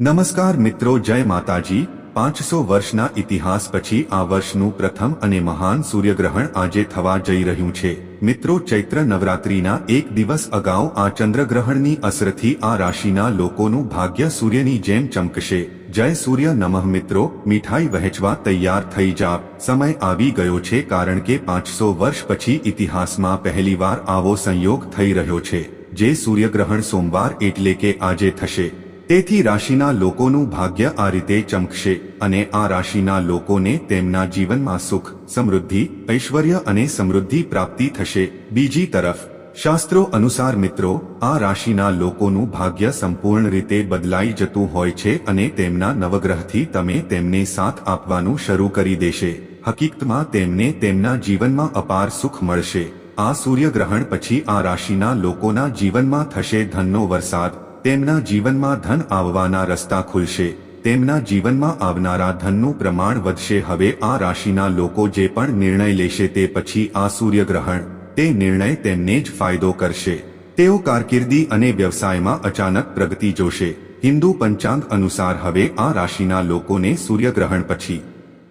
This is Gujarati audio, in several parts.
નમસ્કાર મિત્રો, જય માતાજી. પાંચસો વર્ષના ઇતિહાસ પછી આ વર્ષનું પ્રથમ અને મહાન સૂર્યગ્રહણ આજે થવા જઈ રહ્યું છે. મિત્રો, ચૈત્ર નવરાત્રીના એક દિવસ અગાઉ આ ચંદ્રગ્રહણની અસરથી આ રાશિના લોકોનું ભાગ્ય સૂર્યની જેમ ચમકશે. જય સૂર્ય નમઃ મિત્રો, મીઠાઈ વહેંચવા તૈયાર થઈ જા. સમય આવી ગયો છે કારણ કે પાંચસો વર્ષ પછી ઇતિહાસમાં પહેલીવાર આવો સંયોગ થઈ રહ્યો છે. જે સૂર્યગ્રહણ સોમવાર એટલે કે આજે થશે. તેથી રાશિના લોકોનું ભાગ્ય આ રીતે ચમકશે અને આ રાશિના લોકોને તેમના જીવનમાં સુખ, સમૃદ્ધિ, ઐશ્વર્ય અને સમૃદ્ધિ પ્રાપ્તિ થશે. બીજી તરફ, શાસ્ત્રો અનુસાર મિત્રો, આ રાશિના લોકોનું ભાગ્ય સંપૂર્ણ રીતે બદલાઈ જતું હોય છે અને તેમના નવગ્રહથી તમે તેમને સાથ આપવાનું શરૂ કરી દેશે. હકીકતમાં તેમને તેમના જીવનમાં અપાર સુખ મળશે. આ સૂર્યગ્રહણ પછી આ રાશિના લોકોના જીવનમાં થશે ધનનો વરસાદ. તેમના જીવનમાં ધન આવવાના રસ્તા ખુલશે, તેમના જીવનમાં આવનારા ધનનું પ્રમાણ વધશે. હવે આ રાશિના લોકો જે પણ નિર્ણય લેશે તે પછી આ સૂર્યગ્રહણ, તે નિર્ણય તેમને જ ફાયદો કરશે. તેઓ કારકિર્દી અને વ્યવસાયમાં અચાનક પ્રગતિ જોશે. હિન્દુ પંચાંગ અનુસાર હવે આ રાશિના લોકોને સૂર્યગ્રહણ પછી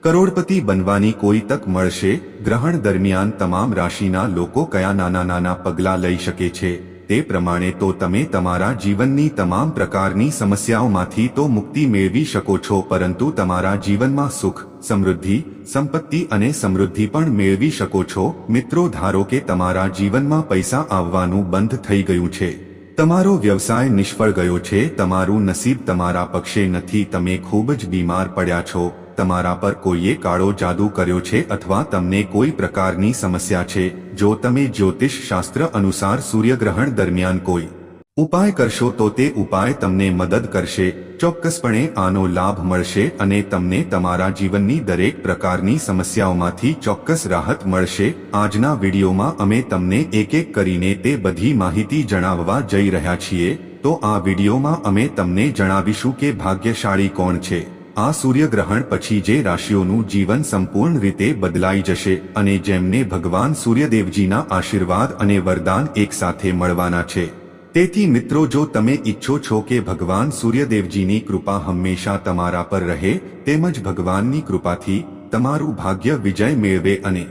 કરોડપતિ બનવાની કોઈ તક મળશે? ગ્રહણ દરમિયાન તમામ રાશિના લોકો કયા નાના નાના પગલાં લઈ શકે છે? તે પ્રમાણે તો તમે તમારા જીવનની તમામ પ્રકારની સમસ્યાઓમાંથી તો મુક્તિ મેળવી શકો છો, પરંતુ તમારા જીવનમાં સુખ, સમૃદ્ધિ, સંપત્તિ અને સમૃદ્ધિ પણ મેળવી શકો છો. મિત્રો, ધારો કે તમારા જીવનમાં પૈસા આવવાનું બંધ થઈ ગયું છે. તમારો વ્યવસાય નિષ્ફળ ગયો છે. તમારું નસીબ તમારા પક્ષે નથી. તમે ખૂબ જ બીમાર પડ્યા છો. તમારા પર કોઈએ કાળો જાદુ કર્યો છે અથવા તમને કોઈ પ્રકારની સમસ્યા છે, જો તમે જ્યોતિષ શાસ્ત્ર અનુસાર સૂર્યગ્રહણ દરમિયાન કોઈ ઉપાય કરશો તો તે ઉપાય તમને મદદ કરશે, ચોક્કસપણે આનો લાભ મળશે અને તમને તમારા જીવનની દરેક પ્રકારની સમસ્યાઓમાંથી ચોક્કસ રાહત મળશે. આજના વિડીયોમાં અમે તમને એક એક કરીને તે બધી માહિતી જણાવવા જઈ રહ્યા છીએ, તો આ વિડીયોમાં અમે તમને જણાવીશું કે ભાગ્યશાળી કોણ છે. આ સૂર્યગ્રહણ પછી જે રાશિઓનું જીવન સંપૂર્ણ રીતે બદલાઈ જશે અને જેમને ભગવાન સૂર્યદેવજીના આશીર્વાદ અને વરદાન એકસાથે મળવાના છે. તેથી મિત્રો, જો તમે ઈચ્છો છો કે ભગવાન સૂર્યદેવજીની કૃપા હંમેશા તમારા પર રહે, તેમજ ભગવાનની કૃપાથી તમારું ભાગ્ય વિજય મેળવે અને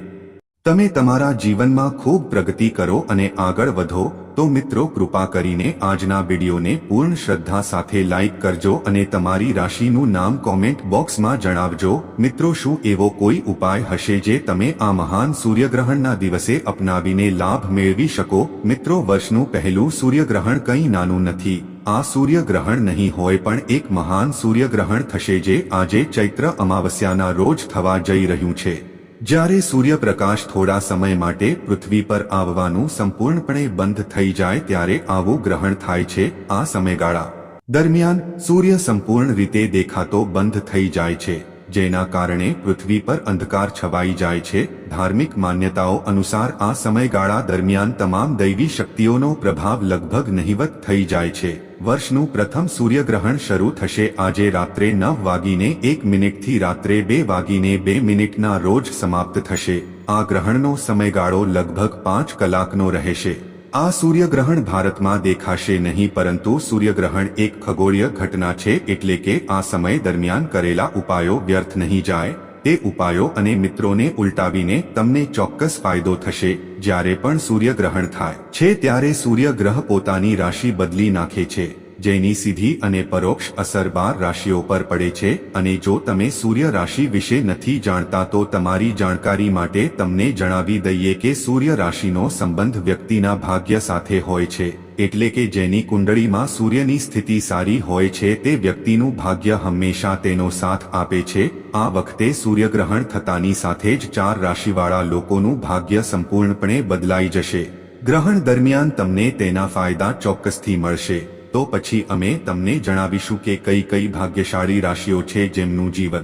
તમે તમારા જીવનમાં ખૂબ પ્રગતિ કરો અને આગળ વધો, તો મિત્રો કૃપા કરીને આજના વિડીયોને પૂર્ણ શ્રદ્ધા સાથે લાઇક કરજો અને તમારી રાશિનું નામ કોમેન્ટ બોક્સમાં જણાવજો. મિત્રો, શું એવો કોઈ ઉપાય હશે જે તમે આ મહાન સૂર્યગ્રહણના દિવસે અપનાવીને લાભ મેળવી શકો? મિત્રો, વર્ષનું પહેલું સૂર્યગ્રહણ કંઈ નાનું નથી. આ સૂર્યગ્રહણ નહીં હોય પણ એક મહાન સૂર્યગ્રહણ થશે જે આજે ચૈત્ર અમાવસ્યાના રોજ થવા જઈ રહ્યું છે. જ્યારે સૂર્યપ્રકાશ થોડા સમય માટે પૃથ્વી પર આવવાનું સંપૂર્ણપણે બંધ થઈ જાય ત્યારે આવું ગ્રહણ થાય છે આ સમયગાળા. દરમિયાન સૂર્ય સંપૂર્ણ રીતે દેખાતો બંધ થઈ જાય છે, જેના કારણે પૃથ્વી પર અંધકાર છવાઈ જાય છે. ધાર્મિક માન્યતાઓ અનુસાર આ સમયગાળા દરમિયાન તમામ દૈવી શક્તિઓનો પ્રભાવ લગભગ નહિવત થઈ જાય છે. વર્ષનું પ્રથમ સૂર્યગ્રહણ શરૂ થશે. આજે રાત્રે નવ વાગીને એક મિનિટથી રાત્રે બે વાગીને બે મિનિટના રોજ સમાપ્ત થશે. આ ગ્રહણનો સમયગાળો લગભગ પાંચ કલાકનો રહેશે. આ સૂર્યગ્રહણ ભારતમાં દેખાશે નહીં, પરંતુ સૂર્યગ્રહણ એક ખગોળીય ઘટના છે, એટલે કે આ સમય દરમિયાન કરેલા ઉપાયો વ્યર્થ નહીં જાય. તે ઉપાયો અને મિત્રોને ઉલટાવીને તમને ચોક્કસ ફાયદો થશે. જ્યારે પણ સૂર્યગ્રહણ થાય છે, ત્યારે સૂર્યગ્રહ પોતાની રાશિ બદલી નાખે છે, જેની સીધી અને પરોક્ષ અસર બાર રાશિઓ પર પડે છે. અને જો તમે સૂર્ય રાશિ વિશે નથી જાણતા, તો તમારી જાણકારી માટે તમને જણાવી દઈએ કે સૂર્ય રાશિનો સંબંધ વ્યક્તિના ભાગ્ય સાથે હોય છે. એટલે કે જેની કુંડળીમાં સૂર્યની સ્થિતિ સારી હોય છે તે વ્યક્તિનું ભાગ્ય હંમેશા તેનો સાથ આપે છે. આ વખતે સૂર્યગ્રહણ થતાની સાથે જ ચાર રાશિવાળા લોકોનું ભાગ્ય સંપૂર્ણપણે બદલાઈ જશે. ગ્રહણ દરમિયાન તમને તેના ફાયદા ચોક્કસથી મળશે. તો પછી અમે તમને જણાવીશું કે કઈ કઈ ભાગ્યશાળી રાશિઓ છે જેમનું જીવન.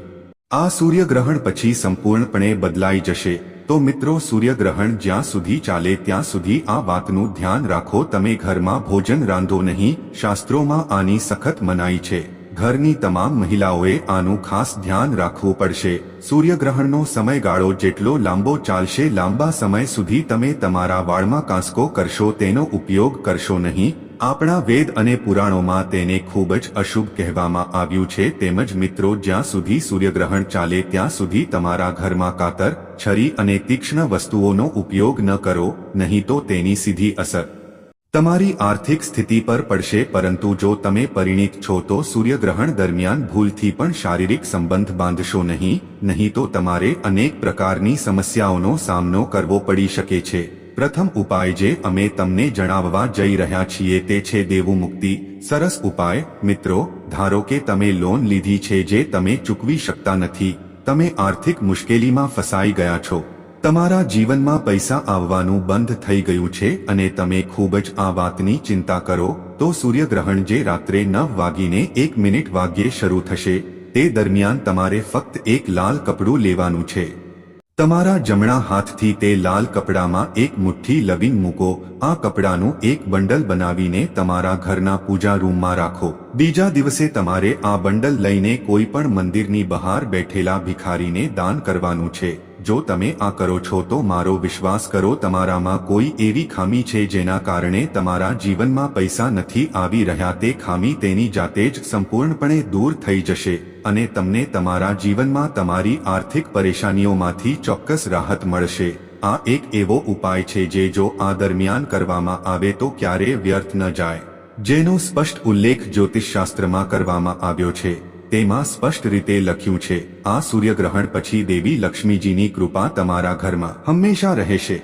આ સૂર્યગ્રહણ પછી સંપૂર્ણપણે બદલાઈ જશે. તો મિત્રો સૂર્યગ્રહણ જ્યાં સુધી ચાલે ત્યાં સુધી આ વાતનું ધ્યાન રાખો. તમે ઘરમાં ભોજન રાંધો નહીં. શાસ્ત્રોમાં આની સખત મનાઈ છે. ઘરની તમામ મહિલાઓએ આનું ખાસ ધ્યાન રાખવું પડશે. સૂર્યગ્રહણનો સમયગાળો જેટલો લાંબો ચાલશે, લાંબા સમય સુધી તમે તમારા વાળમાં કાંસકો કરશો, તેનો ઉપયોગ કરશો નહીં. આપણા વેદ અને પુરાણોમાં તેને ખૂબ જ અશુભ કહેવામાં આવ્યું છે. તેમજ મિત્રો, જ્યાં સુધી સૂર્યગ્રહણ ચાલે ત્યાં સુધી તમારા ઘરમાં કાતર, છરી અને તીક્ષ્ણ વસ્તુઓનો ઉપયોગ ન કરો, નહીં તો તેની સીધી અસર તમારી આર્થિક સ્થિતિ પર પડશે. પરંતુ જો તમે પરિણીત છો, તો સૂર્યગ્રહણ દરમિયાન ભૂલથી પણ શારીરિક સંબંધ બાંધશો નહીં નહીં તો તમારે અનેક પ્રકારની સમસ્યાઓનો સામનો કરવો પડી શકે છે. પ્રથમ ઉપાય જે અમે તમને જણાવવા જઈ રહ્યા છીએ તે છે દેવું મુક્તિ. સરસ ઉપાય, મિત્રો, ધારો કે તમે લોન લીધી છે જે તમે ચૂકવી શકતા નથી. તમે આર્થિક મુશ્કેલીમાં ફસાઈ ગયા છો. તમારા જીવનમાં પૈસા આવવાનું બંધ થઈ ગયું છે અને તમે ખૂબ જ આ વાતની ચિંતા કરો, તો સૂર્યગ્રહણ જે રાત્રે નવ વાગીને એક મિનિટ વાગ્યે શરૂ થશે. તે દરમિયાન તમારે ફક્ત એક લાલ કપડું લેવાનું છે. તમારા જમણા હાથથી તે લાલ કપડામાં એક મુઠ્ઠી લવિંગ મૂકો, આ કપડાનું એક બંડલ બનાવીને તમારા ઘરના પૂજા રૂમમાં રાખો. બીજા દિવસે તમારે આ બંડલ લઈને કોઈ પણ મંદિરની બહાર બેઠેલા ભિખારીને દાન કરવાનું છે. જો તમે આ કરો છો તો મારો વિશ્વાસ કરો તમારામાં કોઈ એવી ખામી છે જેના કારણે તમારા જીવનમાં પૈસા નથી આવી રહ્યા તે ખામી તેની જાતે જ સંપૂર્ણપણે દૂર થઈ જશે અને તમને તમારા જીવનમાં તમારી આર્થિક પરેશાનીઓમાંથી ચોક્કસ રાહત મળશે. આ એક એવો ઉપાય છે જે જો આ દરમિયાન કરવામાં આવે તો ક્યારેય વ્યર્થ ન જાય. જેનો સ્પષ્ટ ઉલ્લેખ જ્યોતિષશાસ્ત્રમાં કરવામાં આવ્યો છે. તેમાં સ્પષ્ટ રીતે લખ્યું છે, આ સૂર્યગ્રહણ પછી દેવી લક્ષ્મીજીની કૃપા તમારા ઘરમાં હંમેશા રહેશે.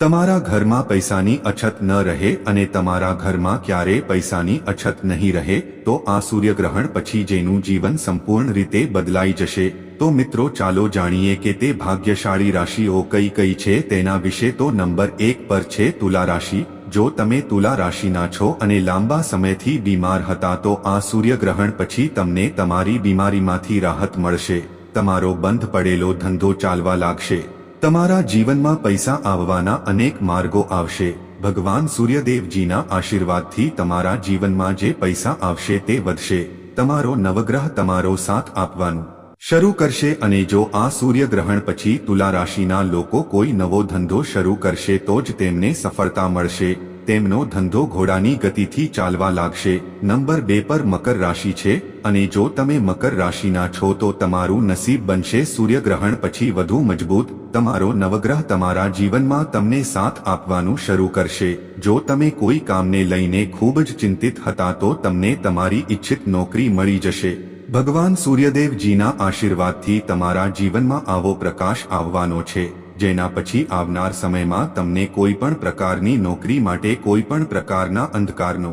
તમારા ઘરમાં પૈસાની અછત ન રહે અને તમારા ઘરમાં ક્યારેય પૈસાની અછત નહીં રહે, તો આ સૂર્યગ્રહણ પછી જેનું જીવન સંપૂર્ણ રીતે બદલાઈ જશે. તો મિત્રો, ચાલો જાણીએ કે તે ભાગ્યશાળી રાશિઓ કઈ કઈ છે, તેના વિશે તો નંબર એક પર છે તુલા રાશિ. જો તમે તુલા રાશિના છો અને લાંબા સમયથી બીમાર હતા તો આ સૂર્યગ્રહણ પછી તમને તમારી બીમારીમાંથી રાહત મળશે. તમારો બંધ પડેલો ધંધો ચાલવા લાગશે. તમારા જીવનમાં પૈસા આવવાના અનેક માર્ગો આવશે. ભગવાન સૂર્યદેવજીના આશીર્વાદથી તમારા જીવનમાં જે પૈસા આવશે તે વધશે. તમારો નવગ્રહ તમારો સાથ આપવાનું શરૂ કરશે અને જો આ સૂર્યગ્રહણ પછી તુલા રાશિના લોકો કોઈ નવો ધંધો શરૂ કરશે તો જ તેમને સફળતા મળશે. તેમનો ધંધો ઘોડાની ગતિથી ચાલવા લાગશે. નંબર બે પર મકર રાશિ છે, અને જો તમે મકર રાશિના છો તો તમારું નસીબ બનશે સૂર્યગ્રહણ પછી વધુ મજબૂત. તમારો નવગ્રહ તમારા જીવનમાં તમને સાથ આપવાનું શરૂ કરશે. જો તમે કોઈ કામને લઈને ખૂબ જ ચિંતિત હતા તો તમને તમારી ઈચ્છિત નોકરી મળી જશે. ભગવાન સૂર્યદેવજીના આશીર્વાદથી તમારા જીવનમાં આવો પ્રકાશ આવવાનો છે, જેના પછી આવનાર સમયમાં તમને કોઈ પણ પ્રકારની નોકરી માટે કોઈ પણ પ્રકારના અંધકારનો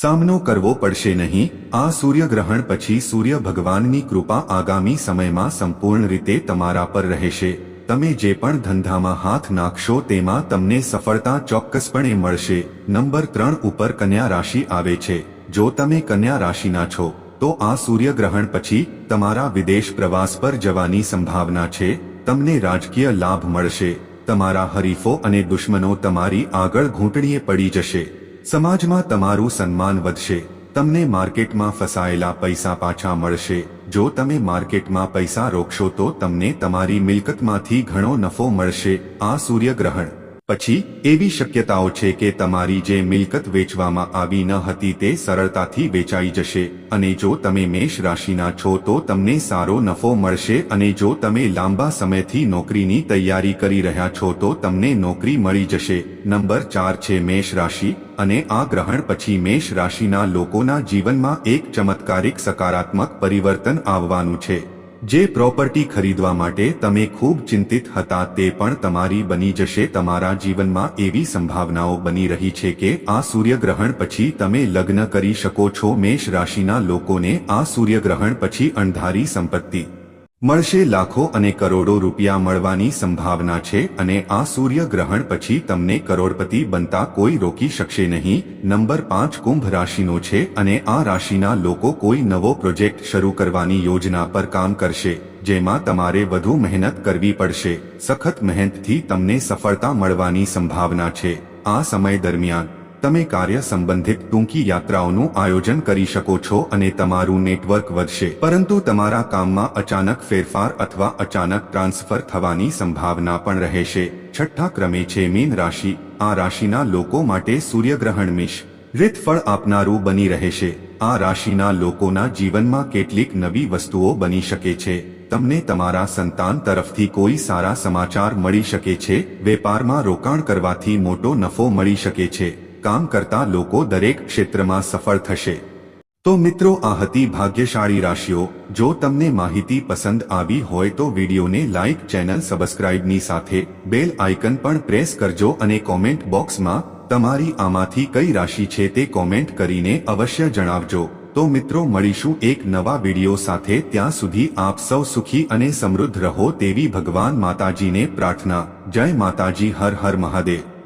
સામનો કરવો પડશે નહીં. આ સૂર્યગ્રહણ પછી સૂર્ય ભગવાનની કૃપા આગામી સમયમાં સંપૂર્ણ રીતે તમારા પર રહેશે. તમે જે પણ ધંધામાં હાથ નાખશો તેમાં તમને સફળતા ચોક્કસપણે મળશે. નંબર ત્રણ ઉપર કન્યા રાશિ આવે છે. જો તમે કન્યા રાશિના છો તો આ સૂર્યગ્રહણ પછી તમારા વિદેશ પ્રવાસ પર જવાની સંભાવના છે, તમને રાજકીય લાભ મળશે, તમારા હરીફો અને દુશ્મનો તમારી આગળ ઘૂંટણીએ પડી જશે, સમાજમાં તમારું સન્માન વધશે, તમને માર્કેટમાં ફસાયેલા પૈસા પાછા મળશે, જો તમે માર્કેટમાં પૈસા રોકશો તો તમને તમારી મિલકતમાંથી ઘણો નફો મળશે, આ સૂર્યગ્રહણ. પછી, એવી શક્યતાઓ છે કે તમારી જે મિલકત વેચવામાં આવી ન હતી તે સરળતાથી વેચાઈ જશે અને જો તમે મેષ રાશિના છો તો તમને સારો નફો મળશે અને જો તમે લાંબા સમયથી નોકરીની તૈયારી કરી રહ્યા છો તો તમને નોકરી મળી જશે. નંબર ચાર છે મેષ રાશિ અને આ ગ્રહણ પછી મેષ રાશિના લોકોના જીવનમાં એક ચમત્કારિક સકારાત્મક પરિવર્તન આવવાનું છે. જે પ્રોપર્ટી ખરીદવા માટે તમે ખૂબ ચિંતિત હતા તે પણ તમારી બની જશે. તમારા જીવનમાં એવી સંભાવનાઓ બની રહી છે કે આ સૂર્યગ્રહણ પછી તમે લગ્ન કરી શકો છો. મેષ રાશિના લોકોને આ સૂર્યગ્રહણ પછી અણધારી સંપત્તિ. મળશે લાખો અને કરોડો રૂપિયા મળવાની સંભાવના છે અને આ સૂર્ય ગ્રહણ પછી તમને કરોડપતિ બનતા કોઈ રોકી શકશે નહીં. નંબર પાંચ, કુંભ રાશિનો છે અને આ રાશિના લોકો કોઈ નવો પ્રોજેક્ટ શરૂ કરવાની યોજના પર કામ કરશે, જેમાં તમારે વધુ મહેનત કરવી પડશે. સખત મહેનતથી તમને સફળતા મળવાની સંભાવના છે. આ સમય દરમિયાન તમે કાર્ય સંબંધિત ટૂંકી યાત્રાઓનું આયોજન કરી શકો છો અને તમારું નેટવર્ક વધશે. પરંતુ તમારા કામમાં અચાનક ફેરફાર અથવા અચાનક ટ્રાન્સફર થવાની સંભાવના પણ રહેશે. છઠ્ઠા ક્રમે છે મીન રાશિ. આ રાશિના લોકો માટે સૂર્યગ્રહણ મિશ રીતફળ આપનારું બની રહેશે. આ રાશિના લોકોના જીવનમાં કેટલીક નવી વસ્તુઓ બની શકે છે. તમને તમારા સંતાન તરફથી કોઈ સારા સમાચાર મળી શકે છે. વેપારમાં રોકાણ કરવાથી મોટો નફો મળી શકે છે. કામ કરતા લોકો દરેક ક્ષેત્રમાં સફળ થશે. તો મિત્રો, આ હતી ભાગ્યશાળી રાશિઓ. જો તમને માહિતી પસંદ આવી હોય તો વિડીયોને લાઇક ચેનલ સબસ્ક્રાઇબની સાથે બેલ આઇકન પણ પ્રેસ કરજો અને કોમેન્ટ બોક્સમાં તમારી આમાંથી કઈ રાશિ છે તે કોમેન્ટ કરીને અવશ્ય જણાવજો. તો મિત્રો, મળીશું એક નવા વીડિયો સાથે. ત્યાં સુધી આપ સૌ સુખી અને સમૃદ્ધ રહો તેવી ભગવાન માતાજીને પ્રાર્થના. જય માતાજી, હર હર મહાદેવ.